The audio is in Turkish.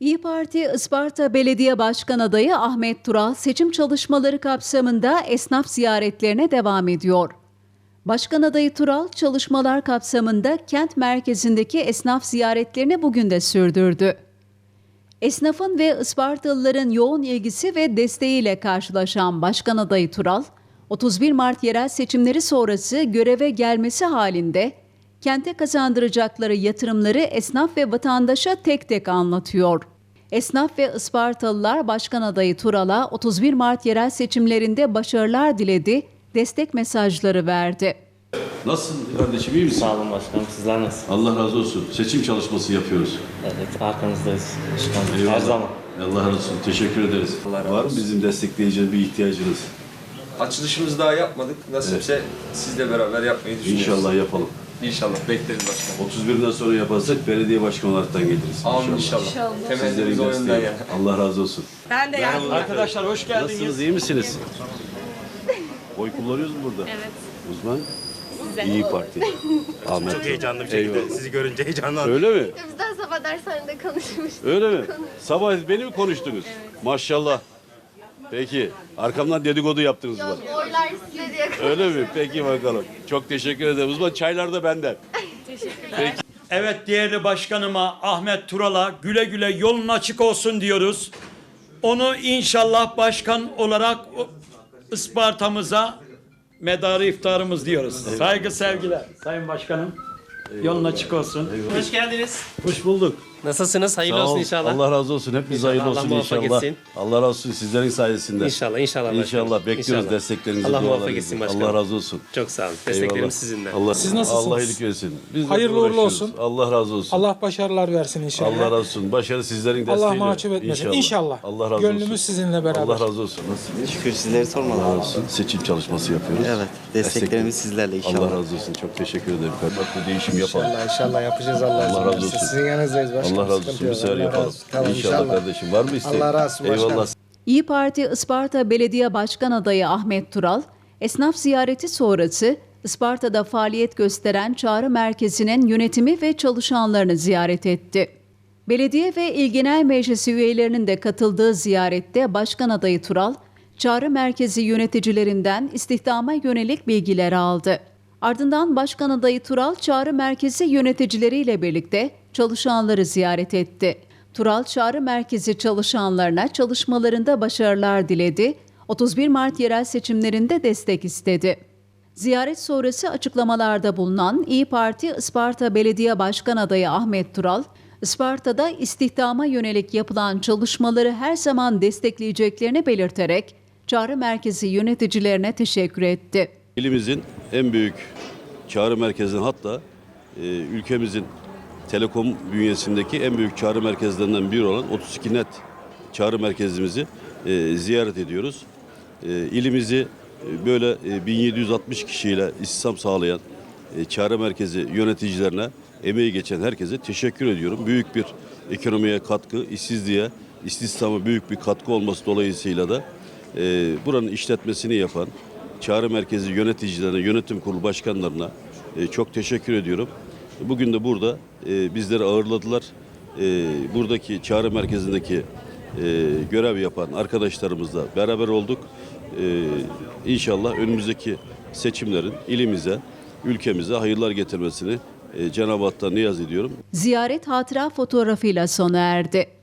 İyi Parti Isparta Belediye Başkan Adayı Ahmet Tural seçim çalışmaları kapsamında esnaf ziyaretlerine devam ediyor. Başkan adayı Tural çalışmalar kapsamında kent merkezindeki esnaf ziyaretlerini bugün de sürdürdü. Esnafın ve Ispartalıların yoğun ilgisi ve desteğiyle karşılaşan Başkan adayı Tural, 31 Mart yerel seçimleri sonrası göreve gelmesi halinde kente kazandıracakları yatırımları esnaf ve vatandaşa tek tek anlatıyor. Esnaf ve Ispartalılar Başkan adayı Tural'a 31 Mart yerel seçimlerinde başarılar diledi, destek mesajları verdi. Nasılsın kardeşim iyi misin? Sağ olun başkanım. Sizler nasıl? Allah razı olsun. Seçim çalışması yapıyoruz. Evet, arkanızdayız başkanım. Her Eyvallah. zaman. Allah razı olsun. Teşekkür ederiz. Allah razı Var mı bizim destekleyeceğiniz bir ihtiyacınız? Açılışımızı daha yapmadık. Nasipse sizle beraber yapmayı düşünüyoruz. İnşallah yapalım. İnşallah. Bekleriz başkanım. 31'den sonra yaparsak belediye başkan olaraktan geliriz. Amin inşallah. Sizlerin Temennimiz o yönden desteği. yani. Allah razı olsun. Ben de yardım Arkadaşlar hoş geldiniz. Nasılsınız? iyi misiniz? Oy kullanıyoruz mu burada? Evet. Uzman? İyi Parti. Ahmet. Çok heyecanlı bir şekilde sizi görünce heyecanlandım. Öyle mi? Bizden sabah dershanede konuşmuştuk. Öyle mi? Sabah beni mi konuştunuz? Maşallah. Peki. Arkamdan dedikodu yaptınız bana. Oylar size diye Öyle mi? Peki bakalım. Çok teşekkür ederim. Uzman çaylar da benden. Evet değerli başkanıma Ahmet Tural'a güle güle yolun açık olsun diyoruz. Onu inşallah başkan olarak Isparta'mıza medarı iftarımız diyoruz. Saygı sevgiler. Sayın Başkanım yolun açık olsun. Hoş geldiniz. Hoş bulduk. Nasılsınız? Hayırlı Sağ olsun ol. inşallah. Allah razı olsun. Hepimiz İnşallah. hayırlı Allah olsun muvaffak inşallah. etsin. Allah razı olsun sizlerin sayesinde. İnşallah, inşallah başkanım. İnşallah bekliyoruz İnşallah. desteklerinizi. Allah muvaffak dualarınızı. etsin başkanım. Allah razı olsun. Çok sağ olun. Desteklerim Eyvallah. sizinle. Allah, Siz nasılsınız? Allah iyilik versin. Biz de Hayırlı uğurlu uğraşıyoruz. olsun. Allah razı olsun. Allah, Allah başarılar versin inşallah. razı olsun. Başarı sizlerin desteğiyle. Allah mahcup etmesin. İnşallah. Allah razı Gönlümüz olsun. sizinle beraber. Allah razı olsun. Nasılsınız? Şükür sizleri sormalı. Allah razı olsun. Seçim çalışması yapıyoruz. Evet, desteklerimiz sizlerle inşallah. Allah razı olsun. Çok teşekkür ederim. Bak bu değişim yapalım. İnşallah yapacağız Allah, Allah razı olsun. Sizin yanınızdayız başkanım. Allah razı olsun. Bir sefer yapalım. İnşallah kardeşim. Var mı isteğin? Allah razı olsun başkanım. Eyvallah. İyi Parti Isparta Belediye Başkan Adayı Ahmet Tural, esnaf ziyareti sonrası Isparta'da faaliyet gösteren çağrı merkezinin yönetimi ve çalışanlarını ziyaret etti. Belediye ve İl Genel Meclisi üyelerinin de katıldığı ziyarette Başkan Adayı Tural, çağrı merkezi yöneticilerinden istihdama yönelik bilgiler aldı. Ardından Başkan Adayı Tural çağrı merkezi yöneticileriyle birlikte çalışanları ziyaret etti. Tural Çağrı Merkezi çalışanlarına çalışmalarında başarılar diledi, 31 Mart yerel seçimlerinde destek istedi. Ziyaret sonrası açıklamalarda bulunan İyi Parti Isparta Belediye Başkan Adayı Ahmet Tural, Isparta'da istihdama yönelik yapılan çalışmaları her zaman destekleyeceklerini belirterek Çağrı Merkezi yöneticilerine teşekkür etti. İlimizin en büyük çağrı merkezinin hatta e, ülkemizin telekom bünyesindeki en büyük çağrı merkezlerinden biri olan 32 net çağrı merkezimizi e, ziyaret ediyoruz. E, ilimizi e, böyle e, 1760 kişiyle istihdam sağlayan e, çağrı merkezi yöneticilerine, emeği geçen herkese teşekkür ediyorum. Büyük bir ekonomiye katkı, işsizliğe, istihdama büyük bir katkı olması dolayısıyla da e, buranın işletmesini yapan çağrı merkezi yöneticilerine, yönetim kurulu başkanlarına e, çok teşekkür ediyorum. Bugün de burada e, bizleri ağırladılar. E, buradaki çağrı merkezindeki e, görev yapan arkadaşlarımızla beraber olduk. E, inşallah önümüzdeki seçimlerin ilimize, ülkemize hayırlar getirmesini e, Cenab-ı Hak'tan niyaz ediyorum. Ziyaret hatıra fotoğrafıyla sona erdi.